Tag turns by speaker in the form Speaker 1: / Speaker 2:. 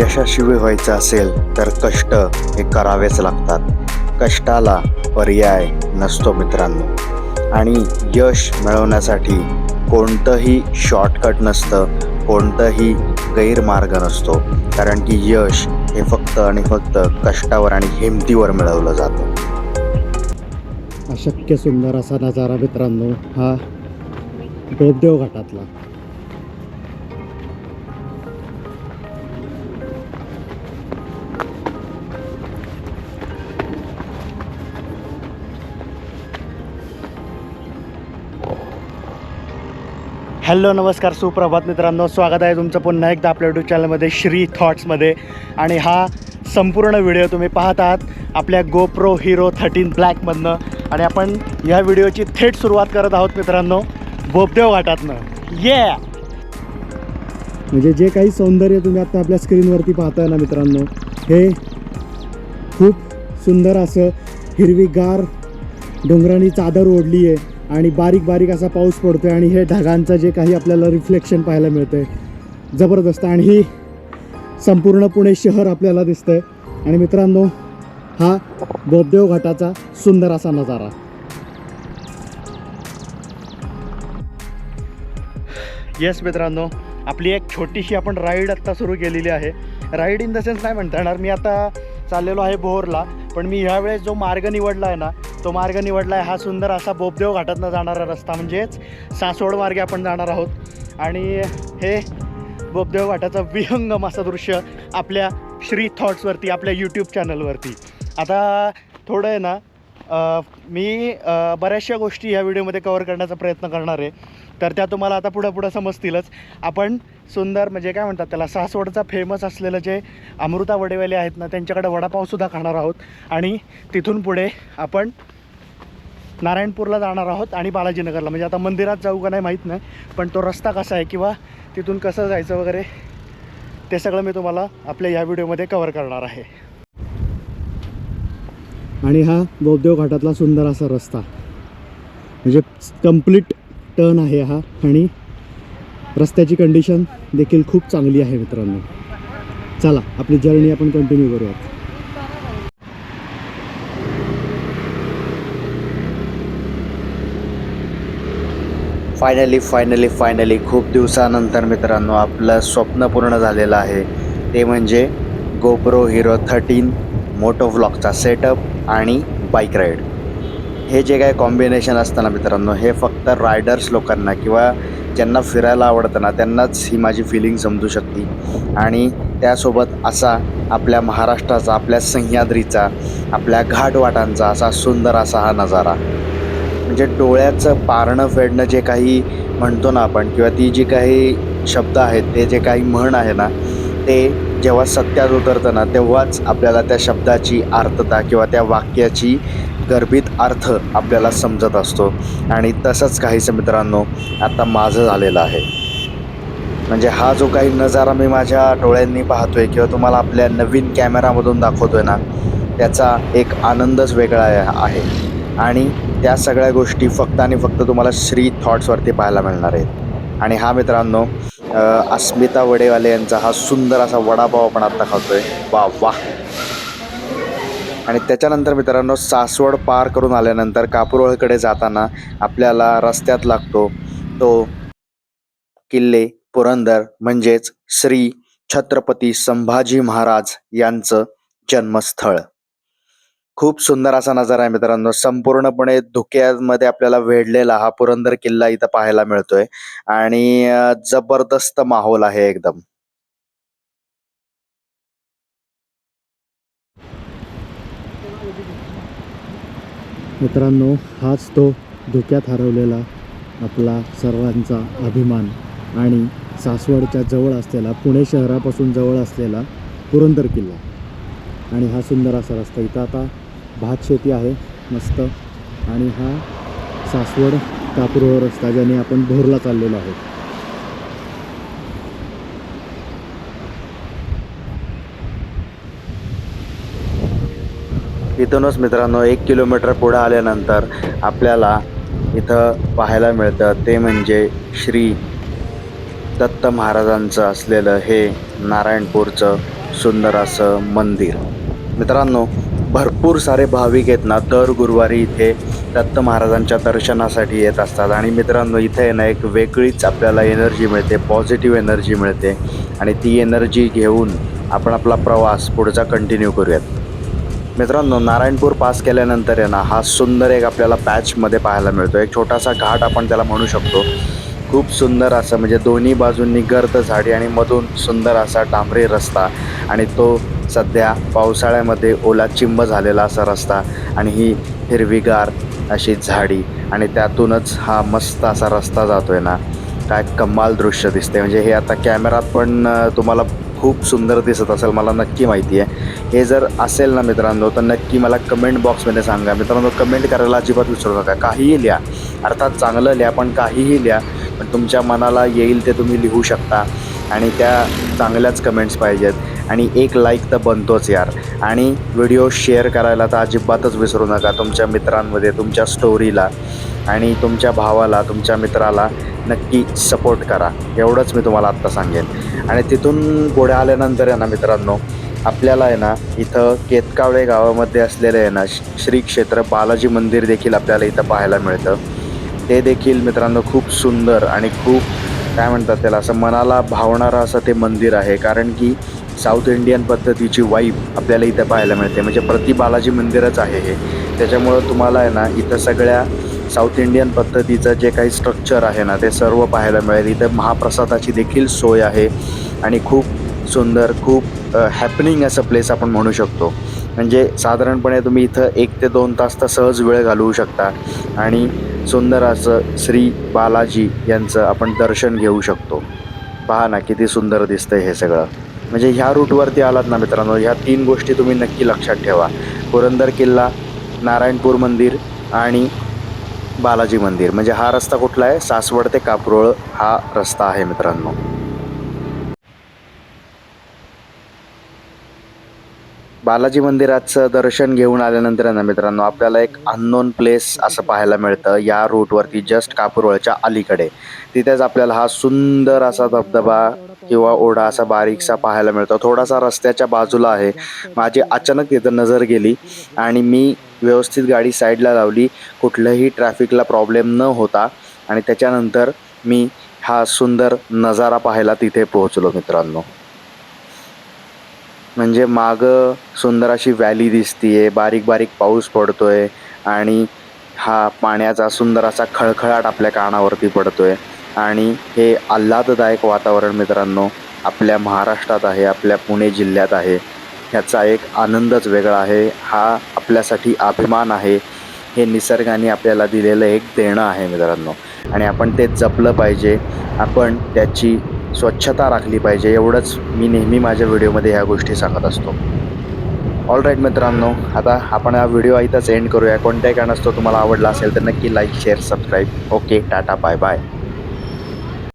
Speaker 1: यशस्वी व्हायचं असेल तर कष्ट हे करावेच लागतात. कष्टाला पर्याय नसतो मित्रांनो. आणि यश मिळवण्यासाठी कोणतंही शॉर्टकट नसतं कोणतंही गैरमार्ग नसतो. कारण की यश हे फक्त आणि फक्त कष्टावर आणि हिमतीवर मिळवलं जातं.
Speaker 2: अशक्य सुंदर असा नजारा मित्रांनो हा बोबदेव घाटातला. हॅलो नमस्कार सुप्रभात मित्रांनो. स्वागत आहे तुमचं पुन्हा एकदा आपल्या यूट्यूब चॅनलमध्ये श्री थॉट्समध्ये आणि हा संपूर्ण व्हिडिओ तुम्ही पाहत आहात आपल्या गोप्रो हिरो थर्टीन ब्लॅकमधनं आणि आपण या व्हिडिओची थेट सुरुवात करत आहोत मित्रांनो बोपदेव घाटातनं ये म्हणजे जे काही सौंदर्य तुम्ही आता आपल्या स्क्रीनवरती पाहताय ना मित्रांनो हे खूप सुंदर असं हिरवीगार डोंगरांनी चादर ओढली आहे आणि बारीक बारीक असा पाऊस पडतो आहे आणि हे ढगांचं जे काही आपल्याला रिफ्लेक्शन पाहायला मिळतं आहे जबरदस्त. आणि ही संपूर्ण पुणे शहर आपल्याला दिसतं आहे आणि मित्रांनो हा बोबदेव घाटाचा सुंदर असा नजारा. येस मित्रांनो आपली एक छोटीशी आपण राईड आत्ता सुरू केलेली आहे. राईड इन द सेन्स नाही म्हणता येणार मी आता चाललेलो आहे बोहरला पण मी ह्यावेळेस जो मार्ग निवडला आहे ना तो मार्ग निवडला आहे हा सुंदर असा बोबदेव घाटातनं जाणारा रस्ता म्हणजेच सासवड मार्गे आपण जाणार आहोत. आणि हे बोबदेव घाटाचं विहंगम असं दृश्य आपल्या श्री थॉट्सवरती आपल्या यूट्यूब चॅनलवरती आता थोडं आहे ना मी बऱ्याचशा गोष्टी ह्या व्हिडिओमध्ये कवर करण्याचा प्रयत्न करणार आहे. तर त्या तुम्हाला आता पुढं पुढं समजतीलच. आपण सुंदर म्हणजे काय म्हणतात त्याला सासवडचा फेमस असलेलं जे अमृता वडेवाले आहेत ना त्यांच्याकडे वडापावसुद्धा खाणार आहोत. आणि तिथून पुढे आपण नारायणपूरला जाणार आहोत आणि बालाजीनगरला. म्हणजे आता मंदिरात जाऊ का नाही माहीत नाही पण तो रस्ता कसा आहे किंवा तिथून कसं जायचं वगैरे ते सगळं मी तुम्हाला आपल्या या व्हिडिओमध्ये कवर करणार आहे. आणि हा बोबदेव घाटातला सुंदर असा रस्ता. म्हणजे कंप्लीट टर्न आहे हा आणि रस्त्याची कंडिशन देखील खूप चांगली आहे मित्रांनो. चला आपली जर्नी आपण कंटिन्यू करूयात.
Speaker 1: फायनली फायनली फायनली खूप दिवसानंतर मित्रांनो आपलं स्वप्न पूर्ण झालेलं आहे. ते म्हणजे गोप्रो हिरो थर्टीन मोटो व्लॉगचा सेटअप आणि बाईक राईड हे जे काय कॉम्बिनेशन असतं ना मित्रांनो हे फक्त रायडर्स लोकांना किंवा ज्यांना फिरायला आवडतं ना त्यांनाच ही माझी फिलिंग समजू शकते. आणि त्यासोबत असा आपल्या महाराष्ट्राचा आपल्या सह्याद्रीचा आपल्या घाटवाटांचा असा सुंदर असा हा नजारा. म्हणजे डोळ्याचं पारणं फेडणं जे काही म्हणतो ना आपण किंवा ती जी काही शब्द आहेत ते जे काही म्हण आहे ना ते जेव्हा सत्यात उतरतं ना तेव्हाच आपल्याला त्या शब्दाची आर्थता किंवा त्या वाक्याची गर्भित अर्थ आपल्याला समजत असतो. आणि तसंच काहीच मित्रांनो आता माझं झालेलं आहे. म्हणजे हा जो काही नजारा मी माझ्या डोळ्यांनी पाहतोय किंवा तुम्हाला आपल्या नवीन कॅमेरामधून दाखवतोय ना त्याचा एक आनंदच वेगळा आहे. आणि त्या सगळ्या गोष्टी फक्त आणि फक्त तुम्हाला श्री थॉट्सवरती पाहायला मिळणार आहेत. आणि हा मित्रांनो अस्मिता वडेवाले यांचा हा सुंदर असा वडापाव आपण आत्ता खातोय. वा वा. आणि त्याच्यानंतर मित्रांनो सासवड पार करून आल्यानंतर कापुरोळकडे जाताना आपल्याला रस्त्यात लागतो तो किल्ले पुरंदर म्हणजेच श्री छत्रपती संभाजी महाराज यांचं जन्मस्थळ. खूप सुंदर असा नजारा आहे मित्रांनो. संपूर्णपणे धुक्यामध्ये आपल्याला वेढलेला हा पुरंदर किल्ला इथं पाहायला मिळतोय. आणि जबरदस्त माहोल आहे एकदम.
Speaker 2: मित्रांनो हाच तो धुक्यात हरवलेला आपला सर्वांचा अभिमान आणि सासवडच्या जवळ असलेला पुणे शहरापासून जवळ असलेला पुरंदर किल्ला. आणि हा सुंदर असा रस्ता. इथं आता भात शेती आहे मस्त. आणि हा सासवड कापुरोळ रस्ता ज्याने आपण भोरला चाललेलो आहोत.
Speaker 1: इथूनच मित्रांनो एक किलोमीटर पुढे आल्यानंतर आपल्याला इथं पाहायला मिळतं. ते म्हणजे श्री दत्त महाराजांचं असलेलं हे नारायणपूरचं सुंदर असं मंदिर. मित्रांनो भरपूर सारे भाविक आहेत ना दर गुरुवारी इथे दत्त महाराजांच्या दर्शनासाठी येत असतात. आणि मित्रांनो इथे येणं ना एक वेगळीच आपल्याला एनर्जी मिळते पॉझिटिव्ह एनर्जी मिळते. आणि ती एनर्जी घेऊन आपण आपला प्रवास पुढचा कंटिन्यू करूयात. मित्रांनो नारायणपूर पास केल्यानंतर आहे ना हा सुंदर एक आपल्याला पॅचमध्ये पाहायला मिळतो. एक छोटासा घाट आपण त्याला म्हणू शकतो. खूप सुंदर असं म्हणजे दोन्ही बाजूंनी गर्द झाडी आणि मधून सुंदर असा डांबरी रस्ता. आणि तो सध्या पावसाळ्यामध्ये ओला चिंब झालेला असा रस्ता आणि ही हिरवीगार अशी झाडी. आणि त्यातूनच हा मस्त असा रस्ता जातो आहे ना. काय कमाल दृश्य दिसते म्हणजे हे आता कॅमेरात पण तुम्हाला खूप सुंदर दिसत असेल मला नक्की माहिती आहे. हे जर असेल ना मित्रांनो तर नक्की मला कमेंट बॉक्समध्ये सांगा. मित्रांनो कमेंट करायला अजिबात विसरू नका. काहीही लिहा. अर्थात चांगलं लिहा पण काहीही लिहा. पण तुमच्या मनाला येईल ते तुम्ही लिहू शकता. आणि त्या चांगल्याच कमेंट्स पाहिजेत. आणि एक लाईक तर बनतोच यार. आणि व्हिडिओ शेअर करायला तर अजिबातच विसरू नका तुमच्या मित्रांमध्ये तुमच्या स्टोरीला आणि तुमच्या भावाला तुमच्या मित्राला नक्की सपोर्ट करा. एवढंच मी तुम्हाला आत्ता सांगेन. आणि तिथून पुढे आल्यानंतर आहे ना मित्रांनो आपल्याला आहे ना इथं केतकावळे गावामध्ये असलेलं आहे ना श्री क्षेत्र बालाजी मंदिर देखील आपल्याला इथं पाहायला मिळतं. ते देखील मित्रांनो खूप सुंदर आणि खूप काय म्हणतात त्याला असं मनाला भावणारं असं ते मंदिर आहे. कारण की साऊथ इंडियन पद्धतीची वाईब आपल्याला इथं पाहायला मिळते. म्हणजे प्रति बालाजी मंदिरच आहे हे. त्याच्यामुळं तुम्हाला आहे ना इथं सगळ्या साऊथ इंडियन पद्धतीचं जे काही स्ट्रक्चर आहे ना ते सर्व पाहायला मिळेल. इथे महाप्रसादाची देखील सोय आहे आणि खूप सुंदर खूप हॅपनिंग असं प्लेस आपण म्हणू शकतो. म्हणजे साधारणपणे तुम्ही इथं एक ते दोन तास तर सहज वेळ घालवू शकता आणि सुंदर असं श्री बालाजी यांचं आपण दर्शन घेऊ शकतो. पहा ना किती सुंदर दिसतंय हे सगळं. म्हणजे ह्या रूटवरती आलात ना मित्रांनो ह्या तीन गोष्टी तुम्ही नक्की लक्षात ठेवा. पुरंदर किल्ला नारायणपूर मंदिर आणि बालाजी मंदिर. म्हणजे हा रस्ता कुठला आहे? सासवड ते कापरोळ हा रस्ता आहे मित्रांनो. बालाजी मंदिराचं दर्शन घेऊन आल्यानंतर ना मित्रांनो आपल्याला एक अननोन प्लेस असं पाहायला मिळतं. या रूटवरती जस्ट कापूरवळच्या अलीकडे. तिथेच आपल्याला हा सुंदर असा धबधबा किंवा ओढा असा बारीकसा पाहायला मिळतो. थोडासा रस्त्याच्या बाजूला आहे. माझी अचानक तिथं नजर गेली आणि मी व्यवस्थित गाडी साईडला लावली. कुठलंही ट्रॅफिकला प्रॉब्लेम न होता आणि त्याच्यानंतर मी हा सुंदर नजारा पाहायला तिथे पोहोचलो मित्रांनो. म्हणजे मागं सुंदर अशी व्हॅली दिसतीये. बारीक बारीक पाऊस पडतोय आणि हा पाण्याचा सुंदर असा खळखळाट आपल्या कानावरती पडतोय. आणि हे आल्हाददायक वातावरण मित्रांनो आपल्या महाराष्ट्रात आहे आपल्या पुणे जिल्ह्यात आहे. ह्याचा एक आनंदच वेगळा आहे. हा आपल्यासाठी अभिमान आहे. हे निसर्गाने आपल्याला दिलेलं एक देणं आहे मित्रांनो. आणि आपण ते जपलं पाहिजे. आपण त्याची स्वच्छता राखली पाहिजे. एवढंच मी नेहमी माझ्या व्हिडिओमध्ये ह्या गोष्टी सांगत असतो. ऑल राईट मित्रांनो. आता आपण हा व्हिडिओ इथंच एंड करूया. कोणत्याही कारणास्तव तुम्हाला आवडला असेल तर नक्की like share subscribe okay tata bye bye